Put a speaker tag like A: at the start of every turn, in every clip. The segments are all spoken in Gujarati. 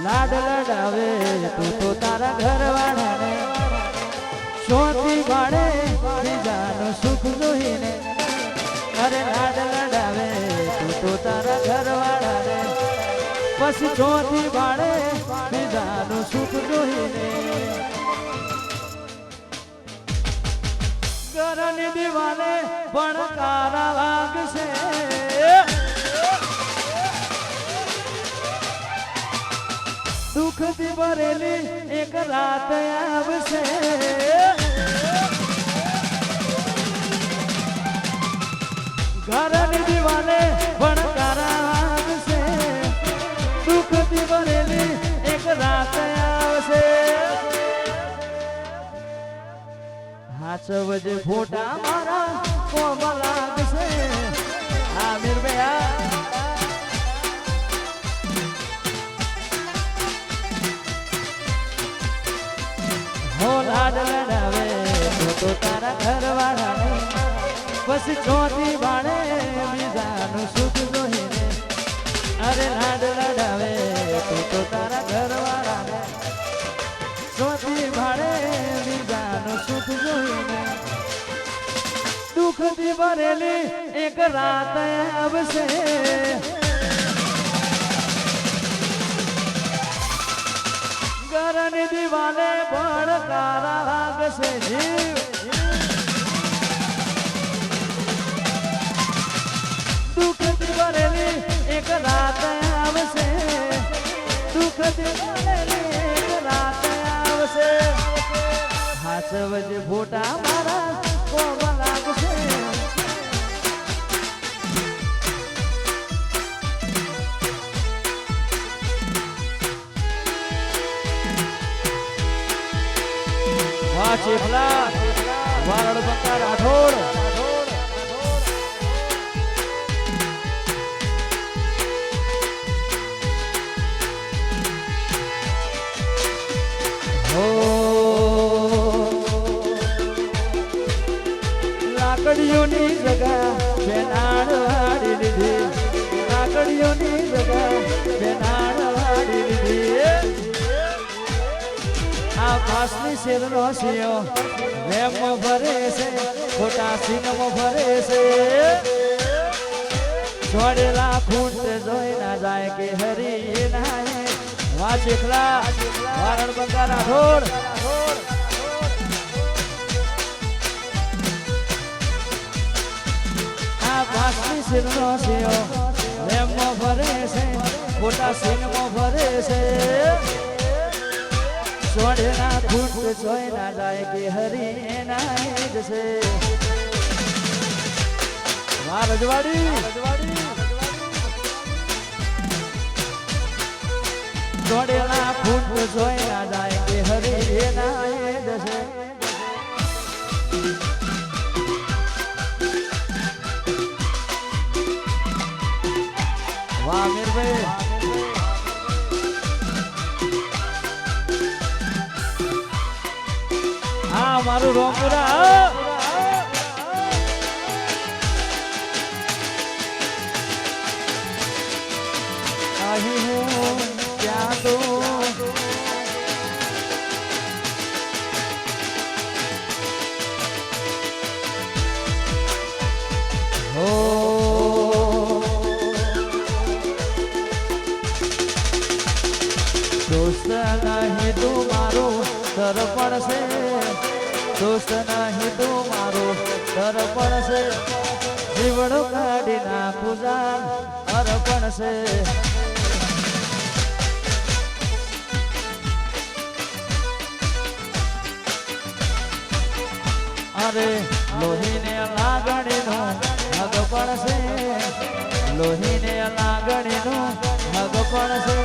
A: લાડ લડાવે તું તો તારા ઘરવાળાને. શોધી ભાડે બીજાનું સુખ જોઈને. અરે લાડ લડાવે તું તો તારા ઘરવાળાને. પછી શોધી ભાડે બીજાનું સુખ જોઈને. ઘરની દિવાલે પણ કારા લાગશે. દુઃખથી ભરેલી એક રાત આવશે. ઘરની દિવાલે પણ કારા લાગશે દુઃખથી ભરેલી એક રાત આવશે. હાચવજે ફોટા મારા કોમ લાગશે. આમિર ભૈયા હો લાડ તો તારા અરે તો તારા ઘરવાળાને ચોથી ભાડે બીજાનું ભરેલી એક રાત આવશે ઘરની દિવાલે પણ તારા લાગશે જીવ. દુઃખથી ભરેલી એક રાત આવશે. દુઃખથી ભરેલી એક રાત આવશે. હાચવજ ફોટા મારા આ પાસની શેરનો સિયો વેમમાં ભરે છે, ખોટા સિંગમાં ભરે છે. છોડેલા ખૂંટ જોઈ ના જાય કે હરી નાય. વા ચેખલા વારણ બંગા રાઠોડ આ પાસની શેરનો સિયો વેમમાં ભરે છે, ખોટા સિંગમાં ભરે છે. સોડના ખૂટ જોઈ ના જાય કે હરી એના જશે. વાહ, રજવાડી. સોડના ખૂટ જોઈ ના જાય કે હરી એના જશે. મારું રોમપુરા અહીં હું ત્યાં તો? દોસ્ત નહીં તું મારું દર્પણ છે દોસ્ત નહીં તું મારું દર્પણ છે જીવડો કાઢી નાખું જાન અર્પણ છે અરે લોહીને લાગણીનું હગ છે લોહીને લાગણીનું હગ છે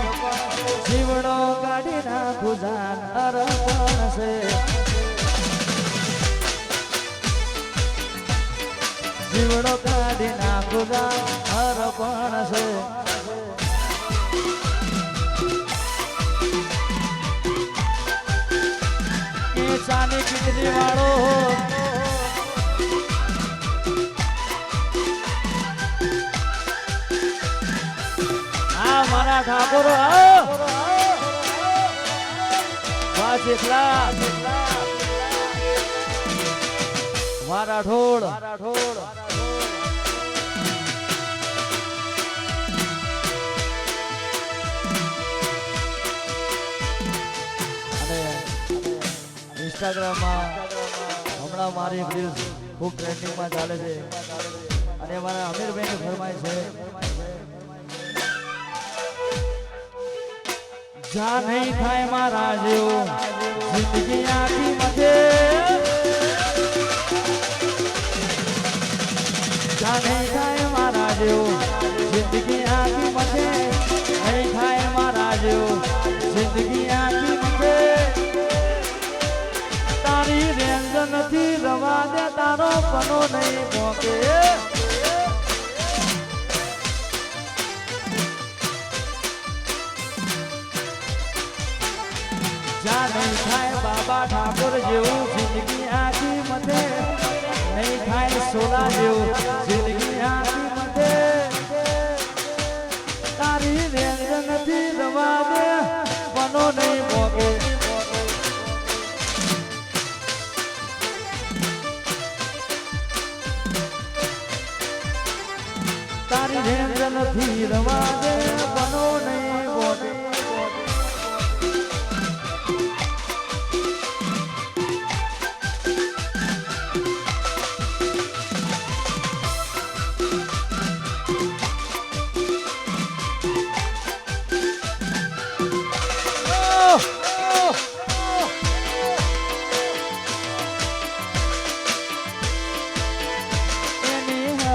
A: જીવડો કાઢી નાખું જાન અર્પણ છે જીવડો કાઢી નાખું હર પણ છે? ચાની કીટલી વાળો હા, મારા ઠાકોર આવો શેખલા મારા ઢોળ. ઇન્સ્ટાગ્રામમાં હમણાં મારી એક રીલ્સ ખૂબ ટ્રેન્ડિંગમાં ચાલે છે. અને મારા અમીરભાઈની ફરમાય છે. જા નહીં થાય મારા જેવો. જિંદગી આખી પનો નહીં મોકે નહીં થાય બાબા ઠાકોર જેવું જિંદગી આખી મધે નહીં થાય સોના જેવું જિંદગી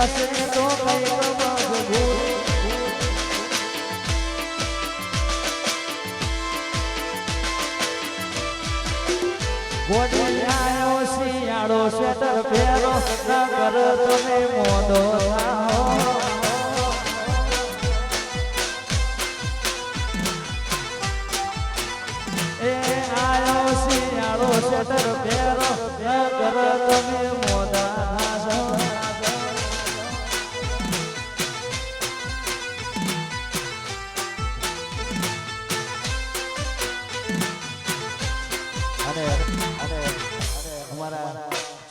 A: હસે તો કઈ ગોડી શિયાળો સ્વેટર પહેરો નગર તમે મોદો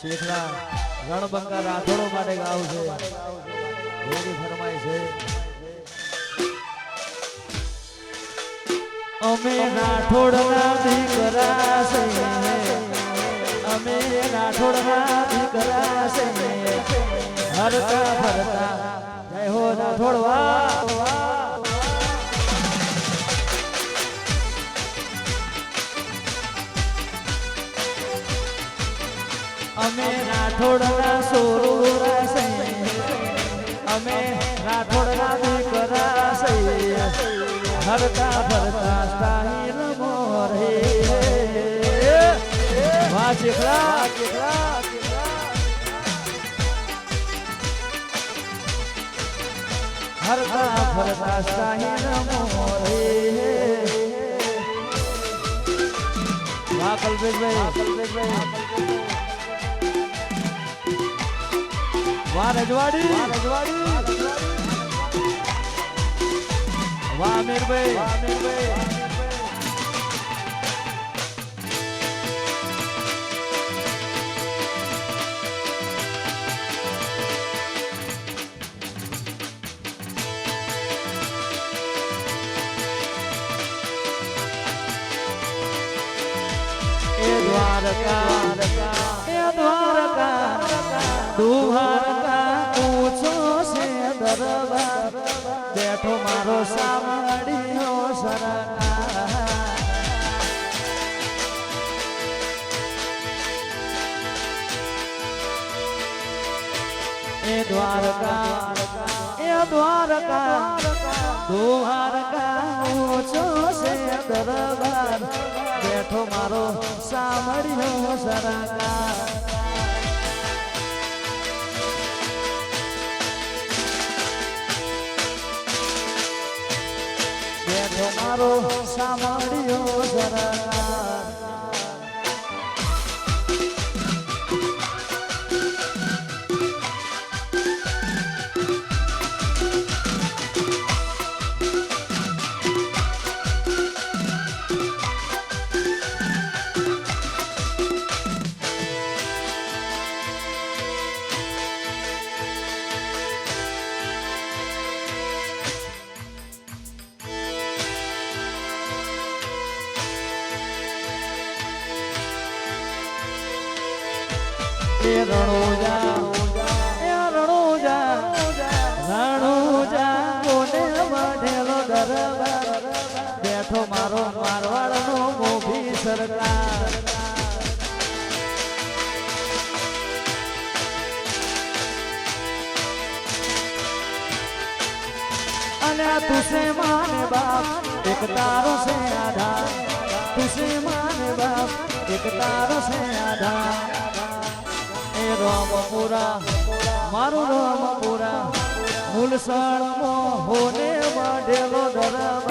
A: શેખના રણબંગા રાઠોડો માટે ગાવ છે. એની ફરમાય છે. અમે રાઠોડના દીકરા છે અમે રાઠોડના દીકરા છે હરતા ફરતા. જય હો રાઠોડ અમે રાઠોડના સોરુરા છે અમે રાઠોડના દીકરા છે હરતા ફરતા સ્ટાઈલ મોરે વાહ ચેખલા ચેખલા હરતા ફરતા સ્ટાઈલ મોરે વાહ કલ્પેશભાઈ કલ્પેશભાઈ. વાહ રજવાડી. વાહ રજવાડી. વાહ અમીરભાઈ વાહ અમીરભાઈ દ્વારકા. દ્વારકા. દ્વારકા. બેઠો મારો સરકાર એ દ્વારકા એ દ્વારકા દ્વારકા ઓછો છે દરબાર. બેઠો મારો સામડીનો સરકાર મારો સામડીયો સરકાર સરકાર અને આ તુસે માને બાપ, એક તારો સે આધાર. તુસે માને બાપ, એક તારો સે આધાર. એ રામપુરા, મારું રામપુરા, મૂલસણમાં હોને વાઢેલો દરબાર.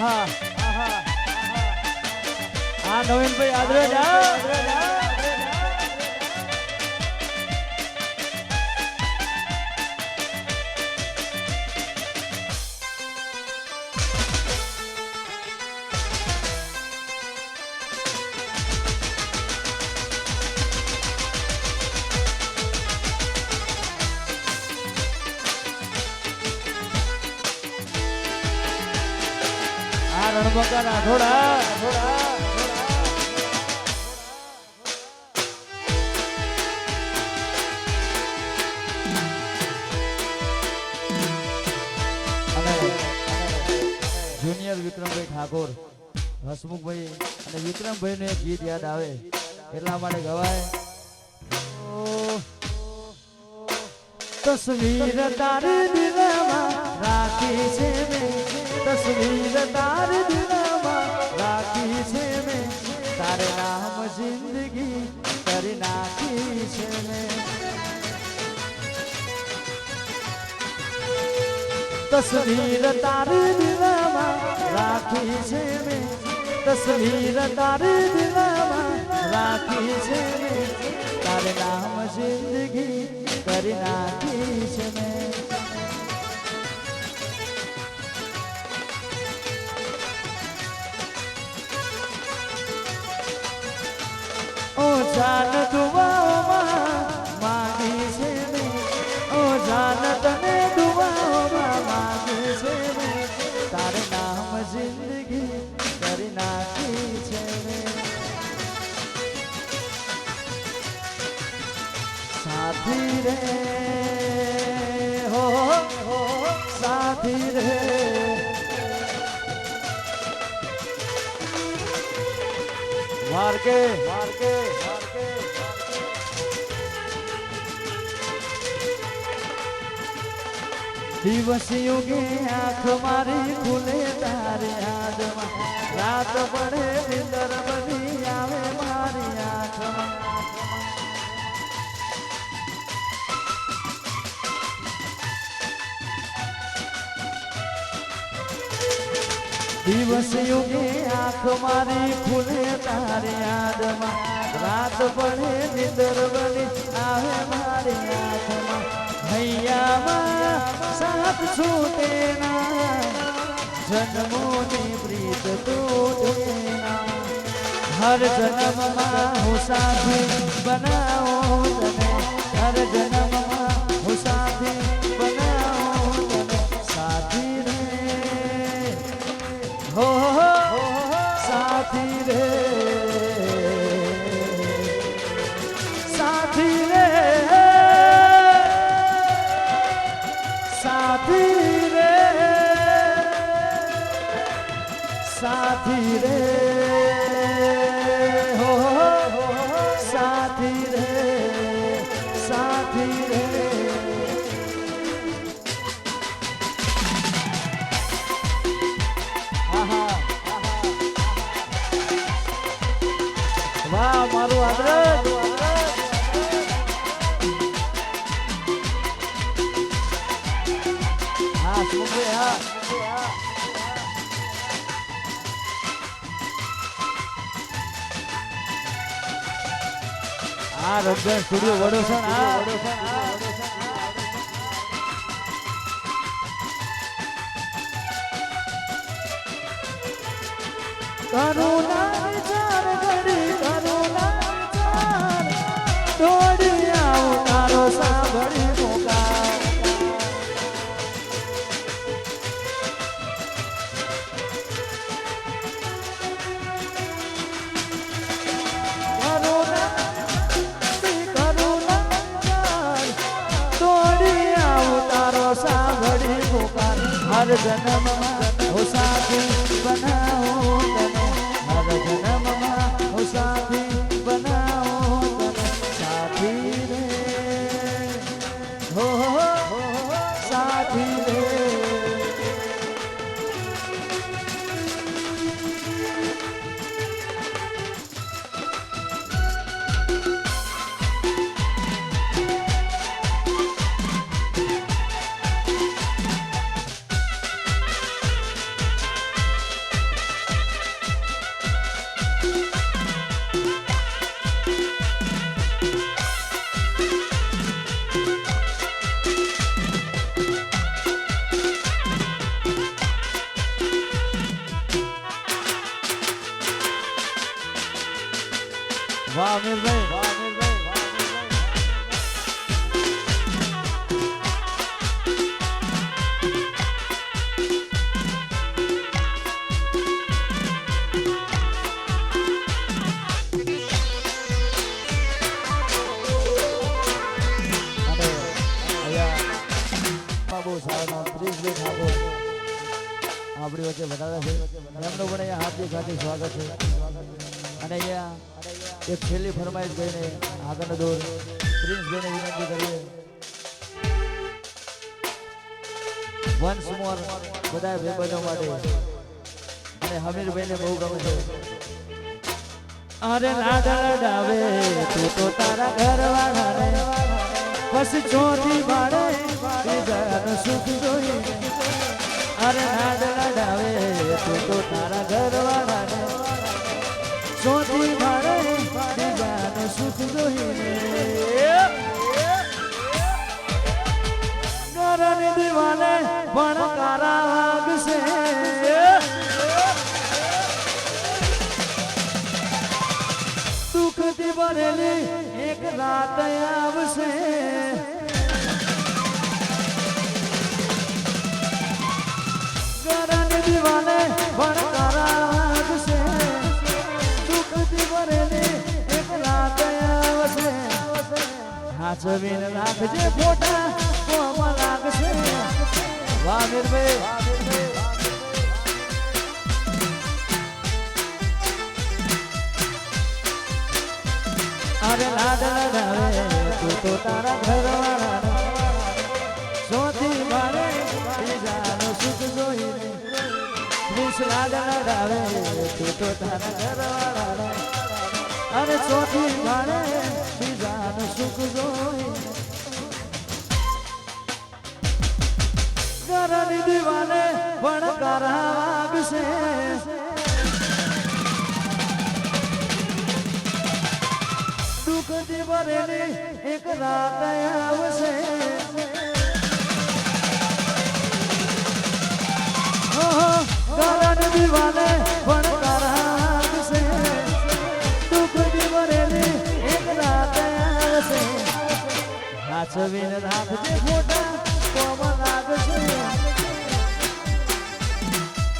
A: આહા આહા હા નવીનભાઈ આદરે જા આ રણબંકા રાઠોડા જુનિયર વિક્રમભાઈ ઠાકોર, હસમુખભાઈ અને વિક્રમભાઈ નું એક ગીત યાદ આવે. એટલા માટે ગવાય. તસવીર તારી દિલમાં રાખી છે મેં. તસવીર તારી દિલમાં રાખી છે મેં તારે નામ જિંદગી કરી નાખી છે મેં તસવીર તારી દિલમાં રાખી છે મેં તસવીર તારી દિલમાં રાખી છે મેં તારે નામ જિંદગી કરી નાખી છે મેં જાન દુવાઓમાં માંગી છે મેં ઓ જાન, તને દુવાઓમાં માંગી છે મેં તારે નામ સાથી રે, હો હો સાથી રે. વારકે વારકે દિવસ યોગે આંખ મારી ખુલે તારે યાદમાં. રાત પડે નિંદર બની આવે મારી આંખમાં. દિવસ યુગે આંખ મારી ખુલે તારે યાદમાં. રાત પડે નિંદર બની આવે મારી આંખમાં. હૈયામાં સાથ છૂટેના જન્મોની પ્રીત તૂટેના હર જન્મમાં હું સાથી બનાવો તને હર જન્મમાં હું સાથી બનાવો તને સાથી રે હો હો, હો, સાથી રે આ રંજન સ્ટુડિયો વડોસણ આ. કરુણા વિચાર ઘડી કરુણા વિચાર દોડી હર જન્મમાં હો સાથી બનાવો વચ્ચે બનાવ્યા છે. એમનું પણ અહીંયા હાર્દિક હાર્દિક સ્વાગત છે. અને અહીંયા એક છેલ્લી ફરમાઈશ કહીને આગળનો દોર પ્રિન્સભાઈને વિનંતી કરીએ. વન્સ મોર બધા ભાઈબંધો માટે. અને હમીરભાઈને બહુ ગમે છે. અરે લાડળ તું તો તારા ઘર વાળાને પછી ચોથી ભાડે બીજાનું સુખ જોઈ. અરે ડાવે તું તો તારા ઘર વાળાને ચોથી ભાડે બીજાનું સુખ જોઈને. ઘરની દીવાને પણ તારા લાગશે. દુઃખથી ભરેલી એક રાત આવશે. દીવાને પણ તારા દુઃખથી ભરેલી એક રાત આવશે. હાચવીને રાખજે ફોટા કોમાં લાગશે. વાહ મીરભાઈ અરે લાડ લડાવે તું તો તારા ઘરવાળાને લડાવે તું સોથી મારે બીજાનું સુખ જોઈ. ઘરની દીવાને પણ કરા વાગશે દુઃખથી ભરેલી એક રાત આવશે ઓહો, કરણ દીવાને પણ કરાવશે દુઃખથી ભરેલી એક રાત આવશે. હાચવીને રાખજે ફોટા કોમળ